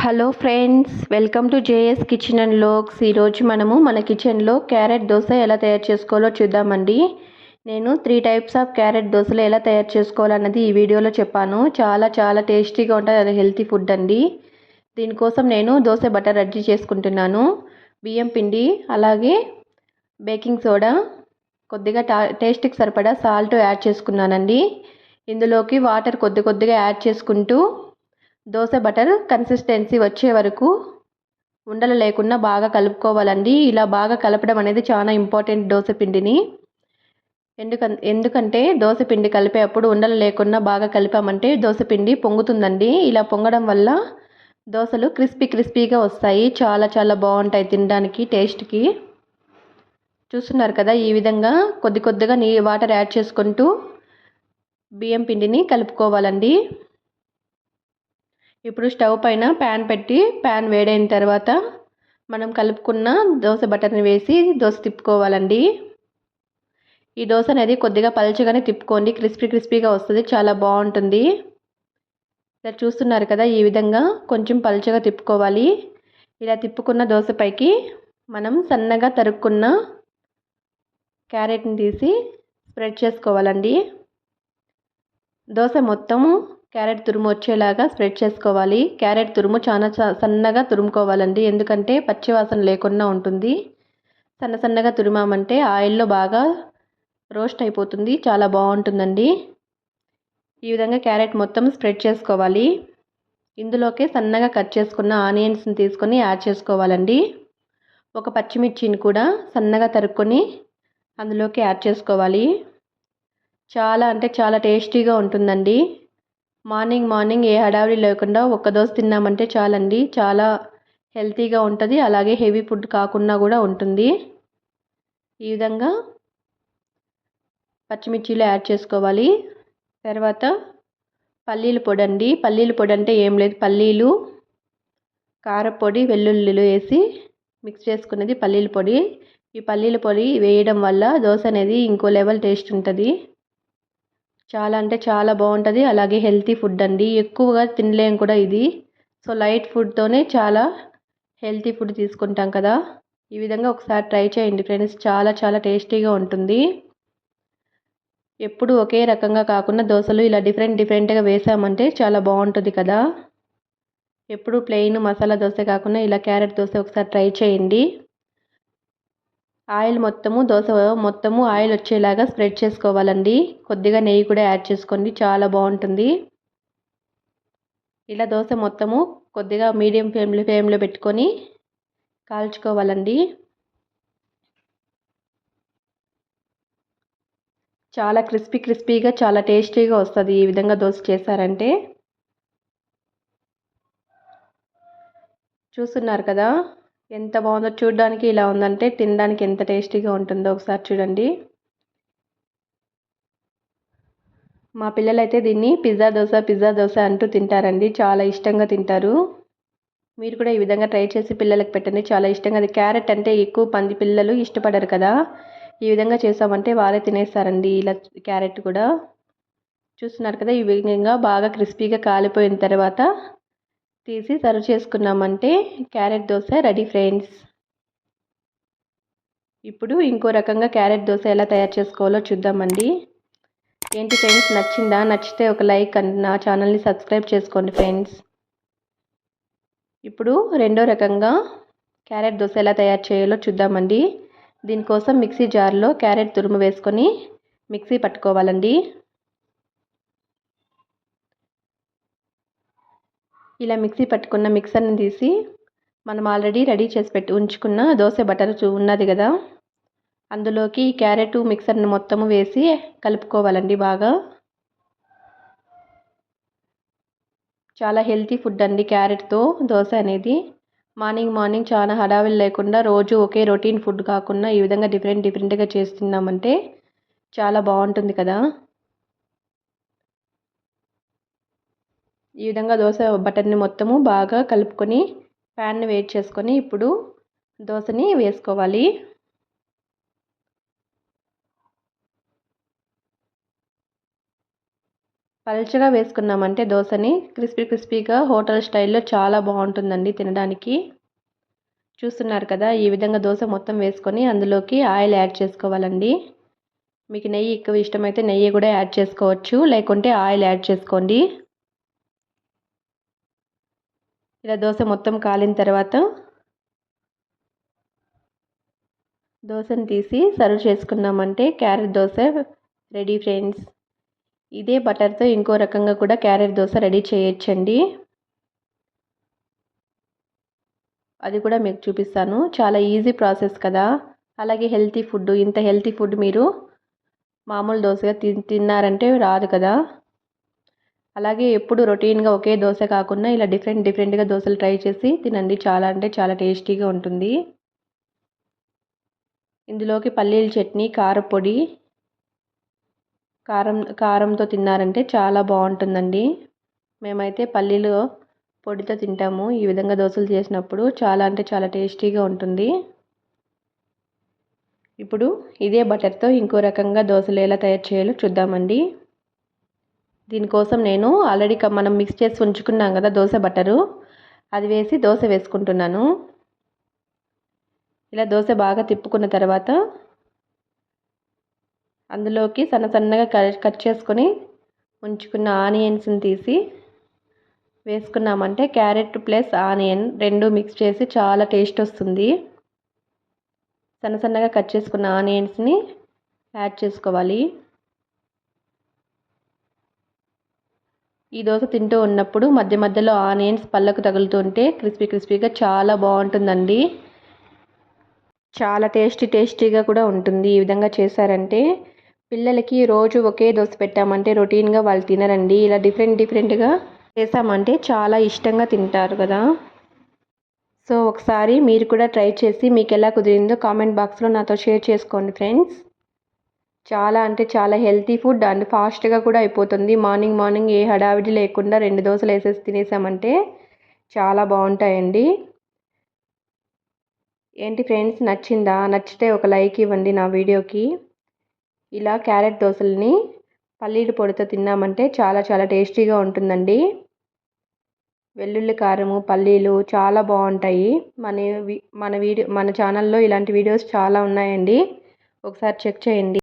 Hello friends welcome to JS kitchen and లోక్స్ ఈరోజు మనము మన కిచెన్లో క్యారెట్ దోశ ఎలా తయారు చేసుకోవాలో చూద్దామండి. నేను త్రీ టైప్స్ ఆఫ్ క్యారెట్ దోశలు ఎలా తయారు చేసుకోవాలన్నది ఈ వీడియోలో చెప్పాను. చాలా చాలా టేస్టీగా ఉంటుంది. అది హెల్తీ ఫుడ్ అండి. దీనికోసం నేను దోశ బటర్ రెడీ చేసుకుంటున్నాను. బియ్యం పిండి అలాగే బేకింగ్ సోడా కొద్దిగా టేస్ట్కి సరిపడా సాల్ట్ యాడ్ చేసుకున్నానండి. ఇందులోకి వాటర్ కొద్ది కొద్దిగా యాడ్ చేసుకుంటూ దోశ బటర్ కన్సిస్టెన్సీ వచ్చే వరకు ఉండలు లేకుండా బాగా కలుపుకోవాలండి. ఇలా బాగా కలపడం అనేది చాలా ఇంపార్టెంట్ దోశ పిండిని. ఎందుకం ఎందుకంటే దోశ పిండి కలిపేటప్పుడు ఉండలు లేకుండా బాగా కలిపామంటే దోశ పిండి పొంగుతుందండి. ఇలా పొంగడం వల్ల దోశలు క్రిస్పీ క్రిస్పీగా వస్తాయి. చాలా చాలా బాగుంటాయి తినడానికి టేస్ట్కి. చూస్తున్నారు కదా ఈ విధంగా కొద్ది కొద్దిగా నీ వాటర్ యాడ్ చేసుకుంటూ బియ్యం పిండిని కలుపుకోవాలండి. ఇప్పుడు స్టవ్ పైన ప్యాన్ పెట్టి ప్యాన్ వేడైన తర్వాత మనం కలుపుకున్న దోశ బటర్ని వేసి దోశ తిప్పుకోవాలండి. ఈ దోశ అనేది కొద్దిగా పలుచగానే తిప్పుకోండి. క్రిస్పీ క్రిస్పీగా వస్తుంది. చాలా బాగుంటుంది. ఇలా చూస్తున్నారు కదా ఈ విధంగా కొంచెం పలుచగా తిప్పుకోవాలి. ఇలా తిప్పుకున్న దోశపైకి మనం సన్నగా తరుక్కున్న క్యారెట్ని తీసి స్ప్రెడ్ చేసుకోవాలండి. దోశ మొత్తము క్యారెట్ తురుము వచ్చేలాగా స్ప్రెడ్ చేసుకోవాలి. క్యారెట్ తురుము చాలా సన్నగా తురుముకోవాలండి. ఎందుకంటే పచ్చివాసన లేకుండా ఉంటుంది. సన్న సన్నగా తురిమామంటే ఆయిల్లో బాగా రోస్ట్ అయిపోతుంది. చాలా బాగుంటుందండి. ఈ విధంగా క్యారెట్ మొత్తం స్ప్రెడ్ చేసుకోవాలి. ఇందులోకి సన్నగా కట్ చేసుకున్న ఆనియన్స్ని తీసుకొని యాడ్ చేసుకోవాలండి. ఒక పచ్చిమిర్చిని కూడా సన్నగా తరుక్కొని అందులోకి యాడ్ చేసుకోవాలి. చాలా అంటే చాలా టేస్టీగా ఉంటుందండి. మార్నింగ్ మార్నింగ్ ఏ హడావిడి లేకుండా ఒక్క దోశ తిన్నామంటే చాలండి. చాలా హెల్తీగా ఉంటుంది. అలాగే హెవీ ఫుడ్ కాకుండా కూడా ఉంటుంది. ఈ విధంగా పచ్చిమిర్చిలు యాడ్ చేసుకోవాలి. తర్వాత పల్లీల పొడి అండి. పల్లీల పొడి అంటే ఏం లేదు. పల్లీలు కారపొడి వెల్లుల్లిలు వేసి మిక్స్ చేసుకునేది పల్లీల పొడి. ఈ పల్లీల పొడి వేయడం వల్ల దోశ అనేది ఇంకో లెవెల్ టేస్ట్ ఉంటుంది. చాలా అంటే చాలా బాగుంటుంది. అలాగే హెల్తీ ఫుడ్ అండి. ఎక్కువగా తినలేం కూడా ఇది. సో లైట్ ఫుడ్తోనే చాలా హెల్తీ ఫుడ్ తీసుకుంటాం కదా. ఈ విధంగా ఒకసారి ట్రై చేయండి ఫ్రెండ్స్. చాలా చాలా టేస్టీగా ఉంటుంది. ఎప్పుడు ఒకే రకంగా కాకుండా దోశలు ఇలా డిఫరెంట్ డిఫరెంట్గా వేసామంటే చాలా బాగుంటుంది కదా. ఎప్పుడు ప్లెయిన్ మసాలా దోశ కాకుండా ఇలా క్యారెట్ దోశ ఒకసారి ట్రై చేయండి. ఆయిల్ మొత్తము దోశ మొత్తము ఆయిల్ వచ్చేలాగా స్ప్రెడ్ చేసుకోవాలండి. కొద్దిగా నెయ్యి కూడా యాడ్ చేసుకోండి. చాలా బాగుంటుంది. ఇలా దోశ మొత్తము కొద్దిగా మీడియం ఫ్లేమ్లో ఫ్లేమ్లో పెట్టుకొని కాల్చుకోవాలండి. చాలా క్రిస్పీ క్రిస్పీగా చాలా టేస్టీగా వస్తుంది ఈ విధంగా దోశ చేశారంటే. చూస్తున్నారు కదా? ఎంత బాగుందో చూడడానికి ఇలా ఉందంటే తినడానికి ఎంత టేస్టీగా ఉంటుందో ఒకసారి చూడండి. మా పిల్లలైతే దీన్ని పిజ్జా దోశ పిజ్జా దోశ అంటూ తింటారండి. చాలా ఇష్టంగా తింటారు. మీరు కూడా ఈ విధంగా ట్రై చేసి పిల్లలకు పెట్టండి. చాలా ఇష్టంగా అది క్యారెట్ అంటే ఎక్కువ పంది పిల్లలు ఇష్టపడరు కదా. ఈ విధంగా చేసామంటే వారే తినేస్తారండి ఇలా క్యారెట్ కూడా. చూస్తున్నారు కదా ఈ విధంగా బాగా క్రిస్పీగా కాలిపోయిన తర్వాత తీసి సర్వ్ చేసుకున్నామంటే క్యారెట్ దోశ రెడీ ఫ్రెండ్స్. ఇప్పుడు ఇంకో రకంగా క్యారెట్ దోశ ఎలా తయారు చేసుకోవాలో చూద్దామండి. ఏంటి ఫ్రెండ్స్ నచ్చిందా? నచ్చితే ఒక లైక్ అండ్ నా ఛానల్ని సబ్స్క్రైబ్ చేసుకోండి ఫ్రెండ్స్. ఇప్పుడు రెండో రకంగా క్యారెట్ దోశ ఎలా తయారు చేయాలో చూద్దామండి. దీనికోసం మిక్సీ జార్లో క్యారెట్ తురుము వేసుకొని మిక్సీ పట్టుకోవాలండి. ఇలా మిక్సీ పట్టుకున్న మిక్సర్ని తీసి మనం ఆల్రెడీ రెడీ చేసి పెట్టి ఉంచుకున్న దోశ బటర్ ఉన్నది కదా? అందులోకి క్యారెట్ మిక్సర్ని మొత్తము వేసి కలుపుకోవాలండి బాగా. చాలా హెల్తీ ఫుడ్ అండి క్యారెట్తో దోశ అనేది. మార్నింగ్ మార్నింగ్ చాలా హడావిడి లేకుండా రోజు ఒకే రొటీన్ ఫుడ్ కాకుండా ఈ విధంగా డిఫరెంట్ డిఫరెంట్గా చేస్తున్నామంటే చాలా బాగుంటుంది కదా? ఈ విధంగా దోశ బటర్ని మొత్తము బాగా కలుపుకొని ప్యాన్ని వేడి చేసుకొని ఇప్పుడు దోశని వేసుకోవాలి. పల్చగా వేసుకున్నామంటే దోశని క్రిస్పీ క్రిస్పీగా హోటల్ స్టైల్లో చాలా బాగుంటుందండి తినడానికి. చూస్తున్నారు కదా ఈ విధంగా దోశ మొత్తం వేసుకొని అందులోకి ఆయిల్ యాడ్ చేసుకోవాలండి. మీకు నెయ్యి ఎక్కువ ఇష్టమైతే నెయ్యి కూడా యాడ్ చేసుకోవచ్చు లేకుంటే ఆయిల్ యాడ్ చేసుకోండి. ఇలా దోశ మొత్తం కాలిన తర్వాత దోశను తీసి సర్వ్ చేసుకున్నామంటే క్యారెట్ దోశ రెడీ ఫ్రెండ్స్. ఇదే బటర్తో ఇంకో రకంగా కూడా క్యారెట్ దోశ రెడీ చేయొచ్చండి. అది కూడా మీకు చూపిస్తాను. చాలా ఈజీ ప్రాసెస్ కదా. అలాగే హెల్తీ ఫుడ్ ఇంత హెల్తీ ఫుడ్ మీరు మామూలు దోశగా తి తిన్నారంటే రాదు కదా. అలాగే ఎప్పుడు రొటీన్గా ఒకే దోశ కాకుండా ఇలా డిఫరెంట్ డిఫరెంట్గా దోశలు ట్రై చేసి తినండి. చాలా అంటే చాలా టేస్టీగా ఉంటుంది. ఇందులోకి పల్లీల చట్నీ కారపొడి కారం కారంతో తిన్నారంటే చాలా బాగుంటుందండి. మేమైతే పల్లీలు పొడితో తింటాము. ఈ విధంగా దోశలు చేసినప్పుడు చాలా అంటే చాలా టేస్టీగా ఉంటుంది. ఇప్పుడు ఇదే బటర్తో ఇంకో రకంగా దోశలు ఎలా తయారు చేయాలో చూద్దామండి. దీనికోసం నేను ఆల్రెడీ మనం మిక్స్ చేసి ఉంచుకున్నాం కదా దోశ బటరు అది వేసి దోశ వేసుకుంటున్నాను. ఇలా దోశ బాగా తిప్పుకున్న తర్వాత అందులోకి సన్న సన్నగా కట్ చేసుకొని ఉంచుకున్న ఆనియన్స్ని తీసి వేసుకున్నామంటే క్యారెట్ ప్లస్ ఆనియన్ రెండు మిక్స్ చేసి చాలా టేస్ట్ వస్తుంది. సన్న సన్నగా కట్ చేసుకున్న ఆనియన్స్ని యాడ్ చేసుకోవాలి. ఈ దోశ తింటూ ఉన్నప్పుడు మధ్య మధ్యలో ఆనియన్స్ పళ్ళకు తగులుతుంటే క్రిస్పీ క్రిస్పీగా చాలా బాగుంటుందండి. చాలా టేస్టీ టేస్టీగా కూడా ఉంటుంది ఈ విధంగా చేశారంటే. పిల్లలకి రోజు ఒకే దోశ పెట్టామంటే రొటీన్గా వాళ్ళు తినరండి. ఇలా డిఫరెంట్ డిఫరెంట్గా చేసామంటే చాలా ఇష్టంగా తింటారు కదా. సో ఒకసారి మీరు కూడా ట్రై చేసి మీకు ఎలా కుదిరిందో కామెంట్ బాక్స్లో నాతో షేర్ చేసుకోండి ఫ్రెండ్స్. చాలా అంటే చాలా హెల్తీ ఫుడ్ అండ్ ఫాస్ట్గా కూడా అయిపోతుంది. మార్నింగ్ మార్నింగ్ ఏ హడావిడి లేకుండా రెండు దోశలు వేసేసి తినేసామంటే చాలా బాగుంటాయండి. ఏంటి ఫ్రెండ్స్ నచ్చిందా? నచ్చితే ఒక లైక్ ఇవ్వండి నా వీడియోకి. ఇలా క్యారెట్ దోశల్ని పల్లీలు పొడితో తిన్నామంటే చాలా చాలా టేస్టీగా ఉంటుందండి. వెల్లుల్లి కారము పల్లీలు చాలా బాగుంటాయి. మన మన వీడియో మన ఛానల్లో ఇలాంటి వీడియోస్ చాలా ఉన్నాయండి. ఒకసారి చెక్ చేయండి.